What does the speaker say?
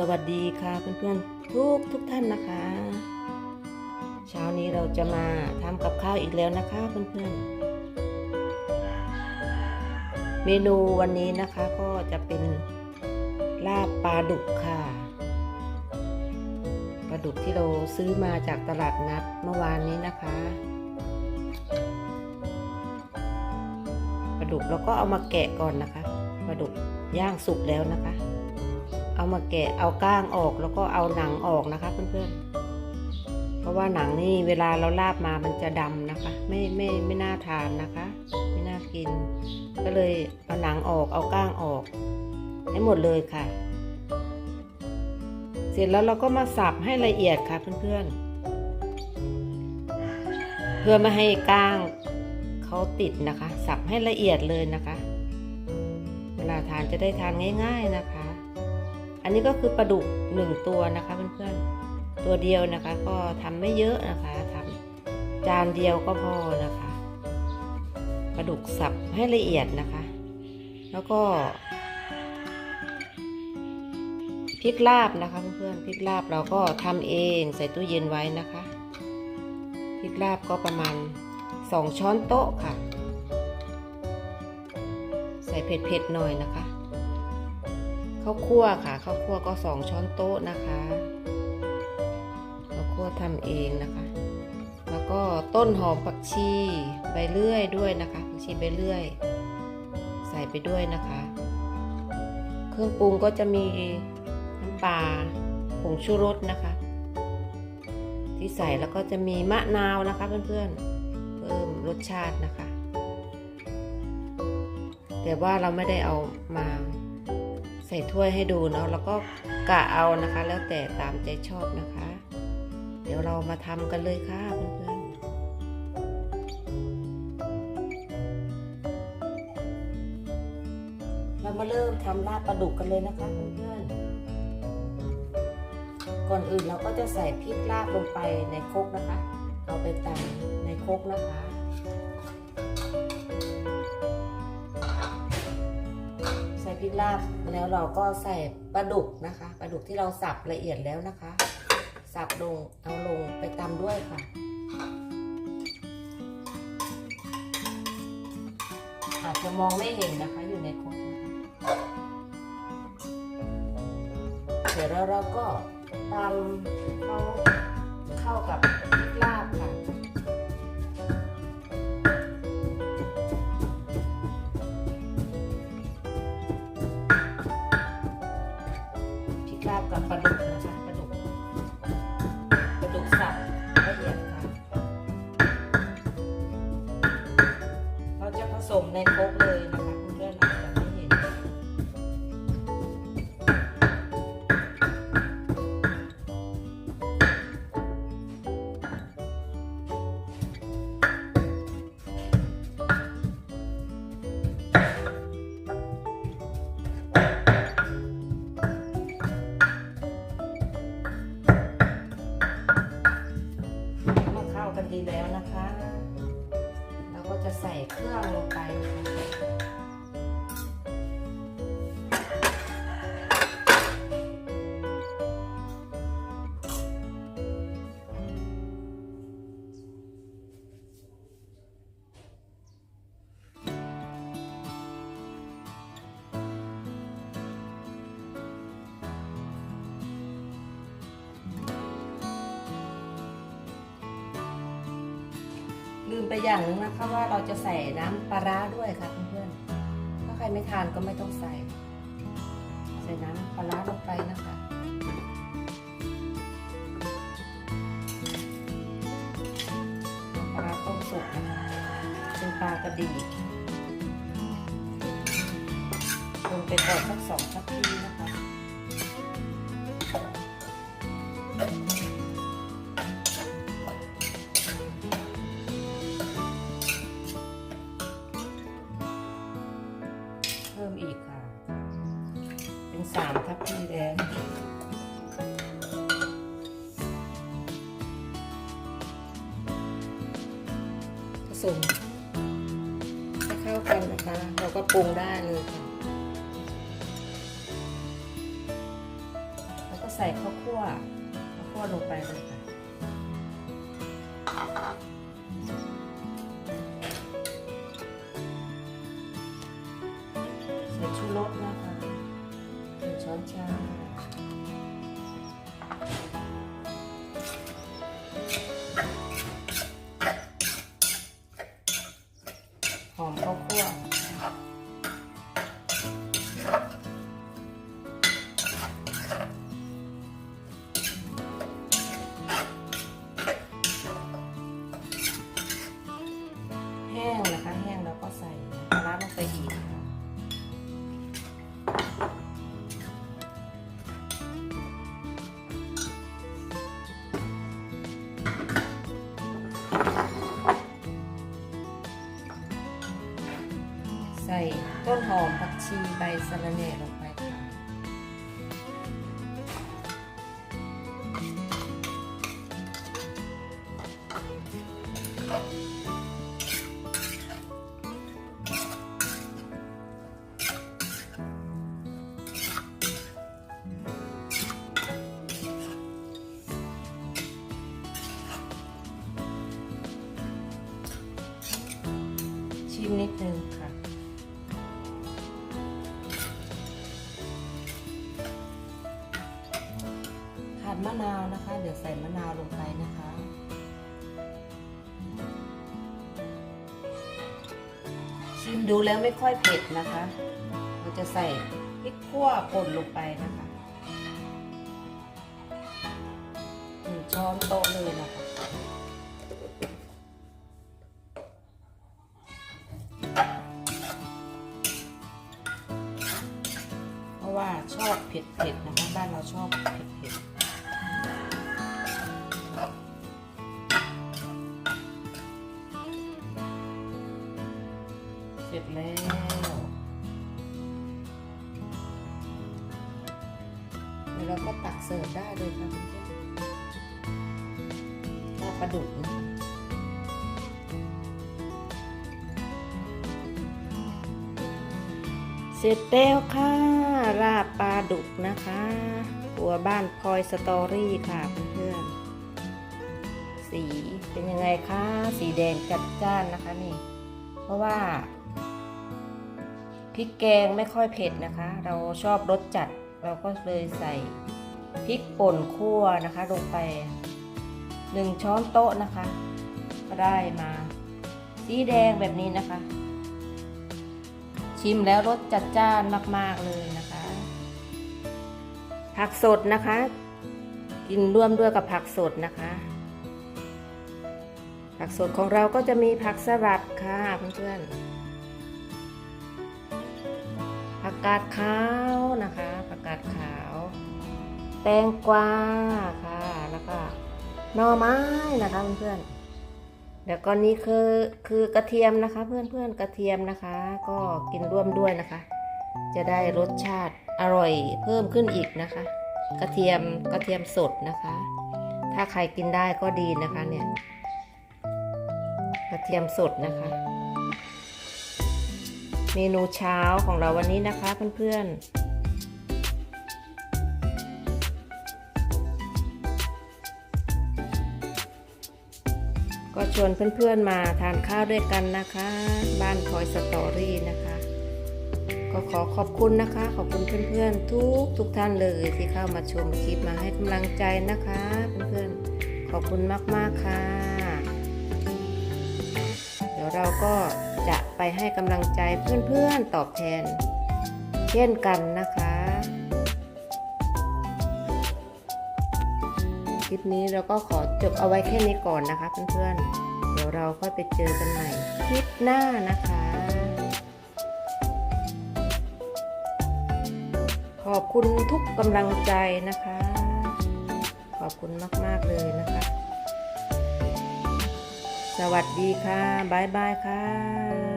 สวัสดีค่ะเพื่อนๆทุกทุกท่านนะคะ เช้านี้เราจะมาทำกับข้าวอีกแล้วนะคะเพื่อนๆ เมนูวันนี้นะคะก็จะเป็นลาบปลาดุกค่ะปลาดุกที่เราซื้อมาจากตลาดนัดเมื่อวานนี้นะคะปลาดุกเราก็เอามาแกะก่อนนะคะปลาดุกย่างสุกแล้วนะคะ เอามาแกะเอาก้างออกแล้วก็เอาหนังออกนะคะเพื่อนๆ เพราะว่าหนังนี่เวลาเราลาบมามันจะดำนะคะ ไม่ไม่ไม่น่าทานนะคะ ไม่น่ากิน ก็เลยเอาหนังออกเอาก้างออกให้หมดเลยค่ะ เสร็จแล้วเราก็มาสับให้ละเอียดค่ะเพื่อนๆ เพื่อไม่ให้ก้างเขาติดนะคะ สับให้ละเอียดเลยนะคะ เวลาทานจะได้ทานง่าย ๆนะคะ อันนี้ก็คือปลาดุกหนึ่งตัวนะคะเพื่อนๆตัวเดียวนะคะ ก็ทำไม่เยอะนะคะทำจานเดียวก็พอนะคะปลาดุกสับให้ละเอียดนะคะ แล้วก็พริกลาบนะคะเพื่อนๆพริกลาบเราก็ทำเองใส่ตู้เย็นไว้นะคะพริกลาบก็ประมาณสองช้อนโต๊ะค่ะ ใส่เผ็ดๆหน่อยนะคะ ข้าวคั่วค่ะข้าวคั่วก็สองช้อนโต๊ะนะคะข้าวคั่วทำเองนะคะ แล้วก็ต้นหอมผักชีใบเลื่อยด้วยนะคะผักชีใบเลื่อย ใส่ไปด้วยนะคะ เครื่องปรุงก็จะมีน้ำปลาผงชูรสนะคะ ที่ใส่แล้วก็จะมีมะนาวนะคะเพื่อนๆเพิ่มรสชาตินะคะ แต่ว่าเราไม่ได้เอามา ใส่ถ้วยให้ดูเนาะแล้วก็กะเอานะคะ แล้วแต่ตามใจชอบนะคะ เดี๋ยวเรามาทำกันเลยค่ะเพื่อนเรามาเริ่มทำลาบปลาดุกกันเลยนะคะเพื่อนๆ ก่อนอื่นเราก็จะใส่พริกลาบลงไปในครกนะคะ เอาไปตำในครกนะคะ ลาบแล้วเราก็ใส่ปลาดุกนะคะปลาดุกที่เราสับละเอียดแล้วนะคะ สับลงเอาลงไปตำด้วยค่ะ อาจจะมองไม่เห็นนะคะอยู่ในครกนะคะเดี๋ยวเราเราก็ตำเขาเข้ากับพริกลาบค่ะ กับปลาดุกนะคะปลาดุกปลาดุกสับละเอียดค่ะเราจะผสมในโคกเลยนะ จะใส่เครื่องลงไปนะคะ ไปอย่างหนึงนะคะว่าเราจะใส่น้ำปลาร้าด้วยค่ะเพื่อนๆถ้าใครไม่ทานก็ไม่ต้องใส่ ใส่น้ำปลาร้าลงไปนะคะปลาร้าต้มสุกนะคะเป็นปลากระดีลงไปก่อนสักสองสักทีนะคะ สมให้เข้ากันนะคะ เราก็ปรุงได้เลยค่ะผใส่ข้าวคั่วข้าวคั่วลงไปเลยค่ะใส่ชูรสนะคะหนึ่งช้อนชา อมผั มะนาวนะคะ เดี๋ยวใส่มะนาวลงไปนะคะ ชิมดูแล้วไม่ค่อยเผ็ดนะคะ เราจะใส่พริกขั่วป่นลงไปนะคะหนึ่งช้อนโต๊ะเลยนะคะเพราะว่าชอบเผ็ดๆนะคะบ้านเราชอบ ร็จแล้ว เดี๋ยวเราก็ตักเสิร์ฟได้เลยค่ะเพื่อนๆลาปลาดุกนะเสร็จแล้วค่ะลาปลาดุกนะคะตัวบ้านพลอยสตอรี่ค่ะเพื่อนสีเป็นยังไงคะ สีแดงจัดจ้านนะคะนี่ เพราะว่า พริกแกงไม่ค่อยเผ็ดนะคะ เราชอบรสจัดเราก็เลยใส่พริกป่นคั่วนะคะลงไปหนึ่งช้อนโต๊ะนะคะ ก็ได้มา สีแดงแบบนี้นะคะ ชิมแล้วรสจัดจ้านมาก ๆ เลยนะคะ ผักสดนะคะ กินร่วมด้วยกับผักสดนะคะ ผักสดของเราก็จะมีผักสลัดค่ะเพื่อนๆ กกาดขาวนะคะผักกาดขาว แตงกวาค่ะแล้วก็หน่อไม้นะคะเพื่อนๆแล้วก็นี้คือคือกระเทียมนะคะ เพื่อนๆกระเทียมนะคะ ก็กินร่วมด้วยนะคะ จะได้รสชาติอร่อยเพิ่มขึ้นอีกนะคะ กระเทียมกระเทียมสดนะคะ ถ้าใครกินได้ก็ดีนะคะเนี่ยกระเทียมสดนะคะ เมนูเช้าของเราวันนี้นะคะเพื่อนๆ ก็ชวนเพื่อนๆมาทานข้าวด้วยกันนะคะ บ้านพอยสตอรี่นะคะ ก็ขอขอบคุณนะคะ ขอบคุณเพื่อนๆ ทุกทุกท่านเลยที่เข้ามาชมคลิปมาให้กำลังใจนะคะ เพื่อนๆ ขอบคุณมากๆค่ะ ยวเราก็จะไปให้กำลังใจเพื่อนๆตอบแทน เช่นกันนะคะ คลิปนี้เราก็ขอจบเอาไว้แค่นี้ก่อนนะคะเพื่อนๆ เดี๋ยวเราก็ไปเจอกันใหม่คลิปหน้านะคะ ขอบคุณทุกกำลังใจนะคะ ขอบคุณมากๆเลยนะคะ สวัสดีค่ะ บ๊ายบายค่ะ